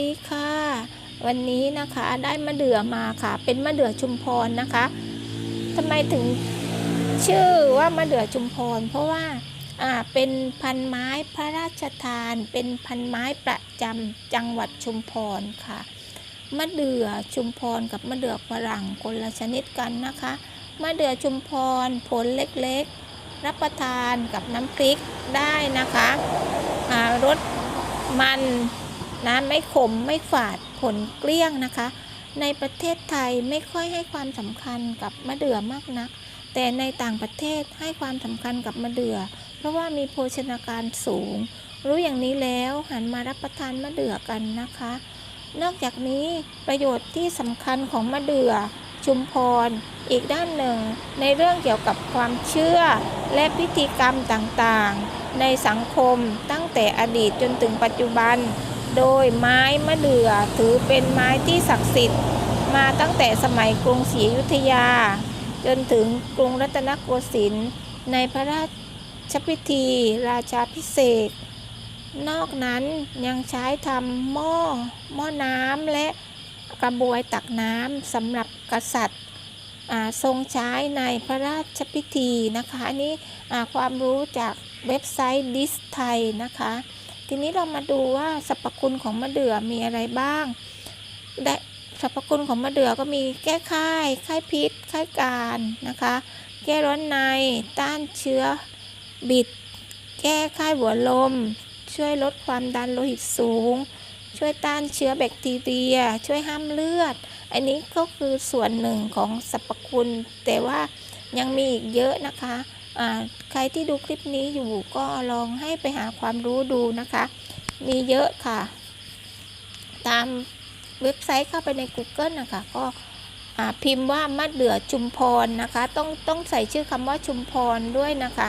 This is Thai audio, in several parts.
ดีค่ะ วันนี้นะคะได้มะเดื่อมาค่ะ เป็นมะเดื่อชุมพรนะคะทำไมถึงชื่อว่ามะเดื่อชุมพร เพราะว่าอ่าเป็นพันไม้พระราชทาน เป็นพันไม้ประจำจังหวัดชุมพรค่ะมะเดื่อชุมพรกับมะเดื่อฝรั่งคนละชนิดกันนะคะมะเดื่อชุมพรผลเล็กๆ รับประทานกับน้ำพริกได้นะคะรสมัน นะไม่ขมไม่ฝาดผลเกลี้ยงนะคะ ในประเทศไทยไม่ค่อยให้ความสำคัญกับมะเดื่อมากนัก แต่ในต่างประเทศให้ความสำคัญกับมะเดื่อ เพราะว่ามีโภชนาการสูง รู้อย่างนี้แล้วหันมารับประทานมะเดื่อกันนะคะ นอกจากนี้ประโยชน์ที่สำคัญของมะเดื่อชุมพร อีกด้านหนึ่ง ในเรื่องเกี่ยวกับความเชื่อ และพิธีกรรมต่างๆ ในสังคมตั้งแต่อดีตจนถึงปัจจุบัน โดยไม้มะเดื่อถือเป็นไม้ที่ศักดิ์สิทธิ์ มาตั้งแต่สมัยกรุงศรีอยุธยา จนถึงกรุงรัตนโกสินทร์ในพระราชพิธีราชาพิเศษ นอกนั้นยังใช้ทำหม้อหม้อน้ำและกระบวยตักน้ำสำหรับกษัตริย์ทรงใช้ในพระราชพิธีนะคะ อันนี้อ่ความรู้จากเว็บไซต์ดิสไทยนะคะ ทีนี้เรามาดูว่าสรรพคุณของมะเดื่อมีอะไรบ้างได้สรรพคุณของมะเดื่อก็มีแก้ไข้ไข้พิษไข้การนะคะ แก้ร้อนใน ต้านเชื้อบิด แก้ไข้หัวลม ช่วยลดความดันโลหิตสูง ช่วยต้านเชื้อแบคทีเรีย ช่วยห้ามเลือด อันนี้ก็คือส่วนหนึ่งของสรรพคุณ แต่ว่ายังมีอีกเยอะนะคะ ใครที่ดูคลิปนี้อยู่ก็ลองให้ไปหาความรู้ดูนะคะ มีเยอะค่ะ ตามเว็บไซต์เข้าไปใน Google นะคะ ก็พิมพ์ว่ามะเดื่อชุมพรนะคะ ต้องต้องใส่ชื่อคำว่าชุมพรด้วยนะคะ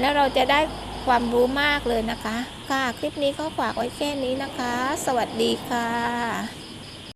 แล้วเราจะได้ความรู้มากเลยนะคะ ค่ะ คลิปนี้ก็ฝากไว้แค่นี้นะคะ สวัสดีค่ะ